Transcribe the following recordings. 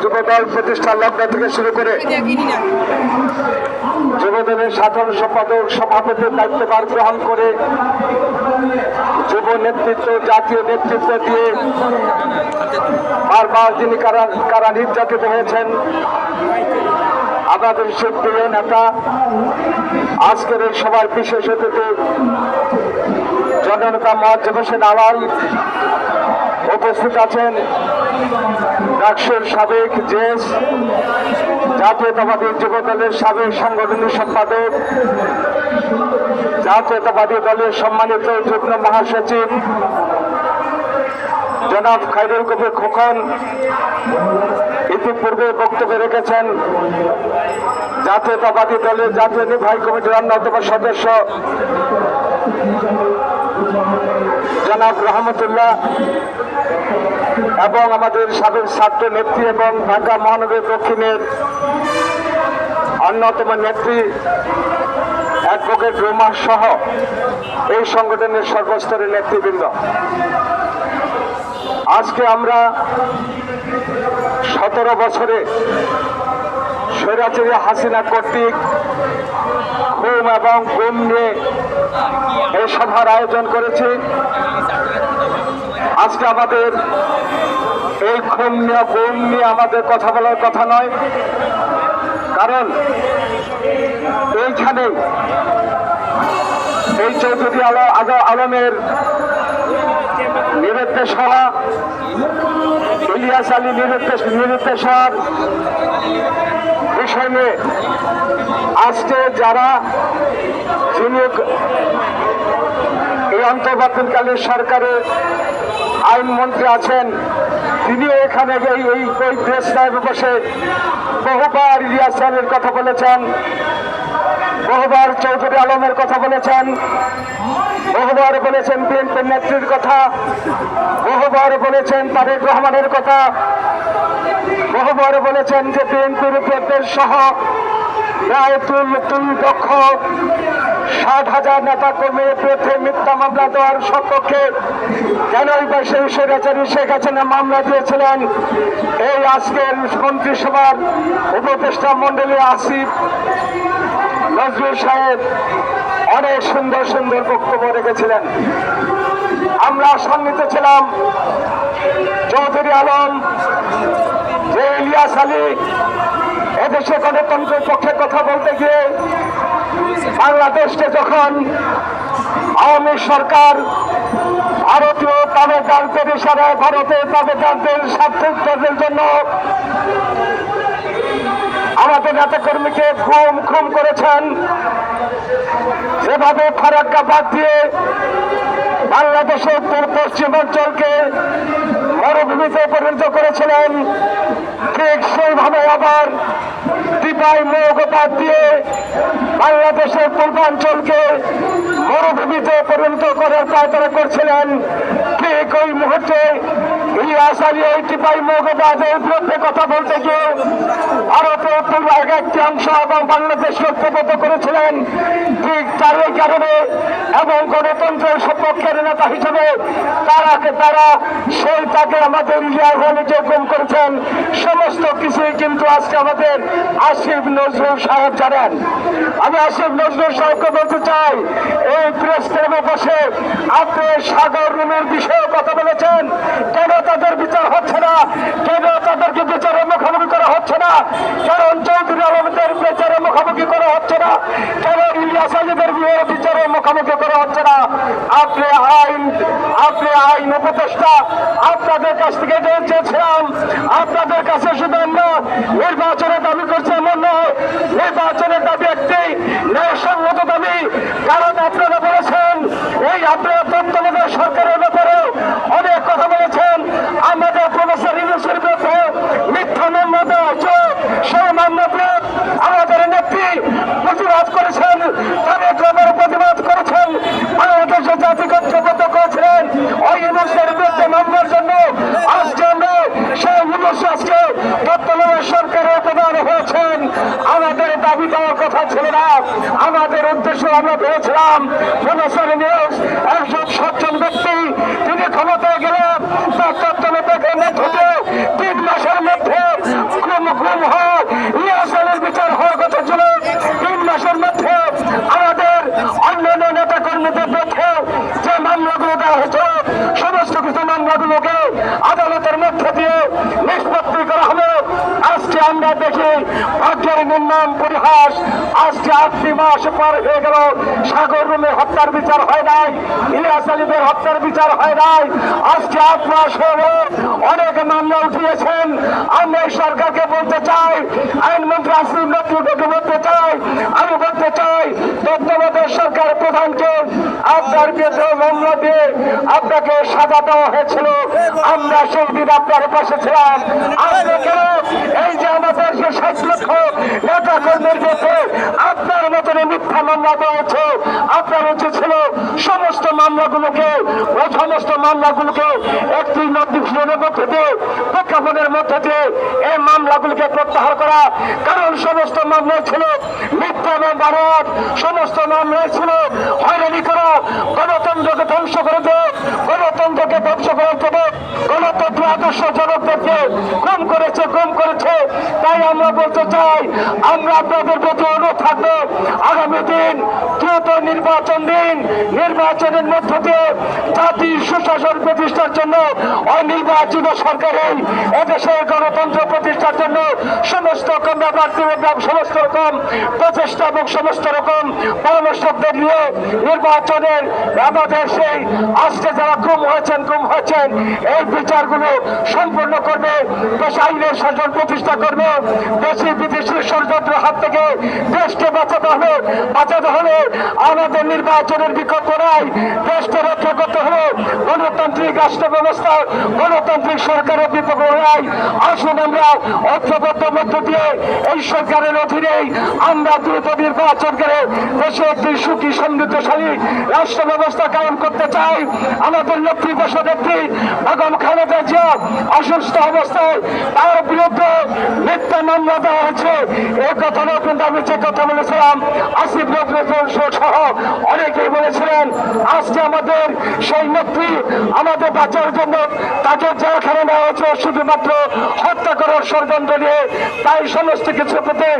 যুবদল প্রতিষ্ঠার লগ্ন থেকে শুরু করে যুবদলের সাধারণ সম্পাদক, সভাপতির দায়িত্বভার গ্রহণ করে যুব নেতৃত্ব, জাতীয় নেতৃত্ব দিয়ে বারবার যিনি কারা কারা নির্যাতিত হয়েছেন আমাদের সুপ্রিয় নেতা, আজকের এই সভার বিশেষ অতিথি জননেতা মহাজ্জেব হোসেন উপস্থিত আছেন। ডাকসুর সাবেক জেস জাতীয়তাবাদী যুব দলের সাবেক সাংগঠনিক সম্পাদক, জাতীয়তাবাদী দলের সম্মানিত যুগ্ম মহাসচিব জনাব খাইরুল কবির খোকন ইতিপূর্বে বক্তব্য রেখেছেন। জাতীয়তাবাদী দলের জাতীয় নির্বাহী কমিটির অন্যতম সদস্য জনাব রহমতুল্লাহ এবং আমাদের সাবেক ছাত্র নেত্রী এবং ঢাকা মহানগর দক্ষিণের অন্যতম নেত্রী অ্যাডভোকেট রোমা সহ এই সংগঠনের সর্বস্তরের নেতৃবৃন্দ। আজকে আমরা সতেরো বছরে স্বৈরাচারী হাসিনা কর্তৃক খুম এবং গুম নিয়ে এই সভার আয়োজন করেছি। আজকে আমাদের এই খুন নিয়ে গুম নিয়ে আমাদের কথা বলার কথা নয়, কারণ এইখানে এই চৌধুরী আলো আগ আলমের নিরুদ্দেশ হওয়া ইলিয়াস আলী নিরুদ্দেশ নিরুদ্দেশ হওয়ার বিষয় নিয়ে আজকে যারা যিনি এই অন্তর্বর্তীকালীন সরকারের আইনমন্ত্রী আছেন, তিনিও এখানে এই এই, ওই প্রেস ক্লাবে বসে বহুবার ইলিয়াস আলীর কথা বলেছেন, বহুবার চৌধুরী আলমের কথা বলেছেন, বহুবার বলেছেন বিএনপির নেত্রীর কথা বহুবার বলেছেন তারেক রহমানের কথা। বহুবার বলেছেন যে বিএনপির উপদেশ সহ প্রায় তুল তুল দক্ষ ষাট হাজার নেতা কর্মীর বিরুদ্ধে মিথ্যা মামলা দেওয়ার সপক্ষে কেনই বা সেই স্বৈরাচারী শেখ হাসিনা মামলা দিয়েছিলেন। এই আজকের মন্ত্রিসভার উপদেষ্টা মন্ডলী আসিফ নজরুল সাহেব অনেক সুন্দর সুন্দর বক্তব্য রেখেছিলেন। আসান্বিত ছিলাম। চৌধুরী আলম, যে ইলিয়াস আলী, এদেশে গণতন্ত্রের পক্ষে কথা বলতে গিয়ে বাংলাদেশকে যখন আওয়ামী সরকার ভারতীয় তাবেদারদের ইশারায় ভারতের তাবেদারদের স্বার্থের জন্য আমাদের নেতা কর্মীকে খুম খুম করেছেন। যেভাবে ফারাক্কা বাদ দিয়ে উত্তর পশ্চিমাঞ্চলকে মরুভূমিতে পরিণত করেছিলেন। ঠিক সেইভাবে আবার মোগ বাদ দিয়ে বাংলাদেশের পূর্বাঞ্চলকে মরুভূমিতে পরিণত করার পায়তারা করছিলেন ঠিক ওই মুহূর্তে ইলিয়াস আলী এই টিপাই মৌগবাদের বিরুদ্ধে কথা বলতে গিয়ে ভারতের পূর্ব এক একটি অংশ এবং বাংলাদেশকে ঐক্যবদ্ধ করেছিলেন ঠিক তারই কারণে এবং গণতন্ত্রের সপক্ষের নেতা হিসেবে তারাকে তারা সেই তাকে আমাদের ইলিয়াস আলী যে গুম করেছেন, সমস্ত কিছুই কিন্তু আজকে আমাদের আসিফ নজরুল সাহেব জানেন। আমি আসিফ নজরুল সাহেবকে বলতে চাই, এই প্রেস ক্লাবে বসে আপনি সাগর রুমের বিষয়ে কথা বলেছেন। কেন তাদের বিচার হচ্ছে না? কেন তাদেরকে বিচারের মুখোমুখি করা হচ্ছে না? কারণ চৌধুরী আলমদের বিচারের মুখোমুখি করা হচ্ছে না। কেন ইলিয়াস আলীদের বিচারের মুখোমুখি করা হচ্ছে না? আপনি আইন আপনি আইন উপদেষ্টা। আপনাদের কাছ থেকে চেয়েছিলাম। আপনাদের কাছে শুধু আমরা নির্বাচনের দাবি করছি এমন নয়। নির্বাচনের দাবি একটি ন্যায়সঙ্গত দাবি। কারণ আপনারা আপনারা তত্ত্বাবধায়ক সরকারের পেয়েছিলাম কোন একজন সজ্জন ব্যক্তি, তিনি ক্ষমতায় গেলেন তিন মাসের মধ্যে হয়। বিচার হওয়ার কথা ছিল। তিন মাসের মধ্যে আমাদের অন্যান্য নেতা কর্মীদের মধ্যে যে মামলাগুলো দেওয়া হয়েছে, সমস্ত কিছু মামলাগুলোকে আদালতের মধ্যে দিয়ে নিষ্পত্তি করা হলো। আজকে আমরা দেখি ভাগ্যের নির্মাণ পরিহাস আজকে আটটি মাস পার হয়ে গেল। সাগর রুমে হত্যার বিচার হয় নাই। ইলিয়াস আলীদের হত্যার বিচার হয় নাই। আজকে আট মাস হয়ে অনেক মামলা উঠিয়েছেন। আমরা সরকারকে বলতে চাই আইনমন্ত্রী আসিম নতুনকে বলতে চাই, আমি বলতে চাই তত্ত্বাবধায়ক সরকার প্রধানকে আপনার বিরুদ্ধে আপনাকে সাজা দেওয়া হয়েছিল। আমরা সেই দিন আপনার পাশে ছিলাম। আপনি কেন? এই যে আমাদের যে ষাট লক্ষ নেতা কর্মীর বিরুদ্ধে আপনার মতন মিথ্যা মামলা দেওয়া হচ্ছে আপনার উচিত ছিল সমস্ত মামলাগুলোকে ও সমস্ত মামলাগুলোকে একটি নোটিফিকেশনের মধ্যে দিয়ে, প্রজ্ঞাপনের মধ্যে দিয়ে এই মামলাগুলোকে প্রত্যাহার করা। কারণ সমস্ত মামলা ছিল এবং সমস্ত নাম রয়েছিল। হয়রানি করো গণতন্ত্রকে ধ্বংস করে দেবে গণতন্ত্রকে ধ্বংস করার জন্য গণতন্ত্র আদর্শ জনকদেরকে কম করেছে কম করেছে। তাই আমরা বলতে চাই, আমরা আপনাদের প্রতি অনুরোধ থাকব, আগামী দিন দ্রুত নির্বাচন দিন, নির্বাচনের মধ্য দিয়ে জাতির সুশাসন প্রতিষ্ঠার জন্য, অনির্বাচিত সরকারের এদেশের গণতন্ত্র প্রতিষ্ঠার জন্য সমস্ত কন্যাপ্রার্থী এবং সমস্ত রকম প্রচেষ্টা এবং সমস্ত রকম পরামর্শকদের নিয়ে নির্বাচনের আমাদের সেই আজকে যারা গুম হয়েছেন গুম হয়েছেন, এই বিচারগুলো সম্পূর্ণ করবে, দেশ আইনের শাসন প্রতিষ্ঠা করবে, দেশি বিদেশি ষড়যন্ত্রের হাত থেকে দেশকে বাঁচাতে হবে, বাঁচাতে হলে আমাদের নির্বাচনের বিকল্প নাই। দেশকে রক্ষা করতে হবে গণতান্ত্রিক রাষ্ট্র ব্যবস্থা গণতান্ত্রিক সরকারের বিকল্প নাই। আসুন আমরা ঐক্যবদ্ধ মধ্য দিয়ে এই সরকারের অধীনেই আমরা দ্রুত নির্বাচন করে দেশে একটি সুখী, সমৃদ্ধশালী রাষ্ট্র ব্যবস্থা কায়েম করতে চাই। আমাদের লক্ষ্মী বসা নেত্রী বেগম খালেদা জিয়া অসুস্থ অবস্থায় তার বিরুদ্ধে মিথ্যা মামলা দেওয়া হয়েছে। এই কথাটা কিন্তু আমি যে কথা বলেছিলাম, আসিফ নজরুল সহ অনেকেই বলেছিলেন, আজকে আমাদের সেই নেত্রী আমাদের বাঁচার জন্য তাকে জেলখানে নেওয়া হয়েছে, শুধুমাত্র হত্যা করার ষড়যন্ত্র নিয়ে। তাই সমস্ত কিছুর প্রতি,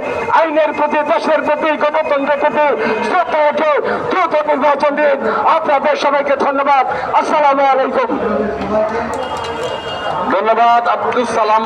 আইনের প্রতি, দেশের প্রতি, গণতন্ত্রের প্রতি শ্রদ্ধা রেখে দ্রুত নির্বাচন দিন। আপনাদের সবাইকে ধন্যবাদ। আসসালামু আলাইকুম। ধন্যবাদ আব্দুল সালাম।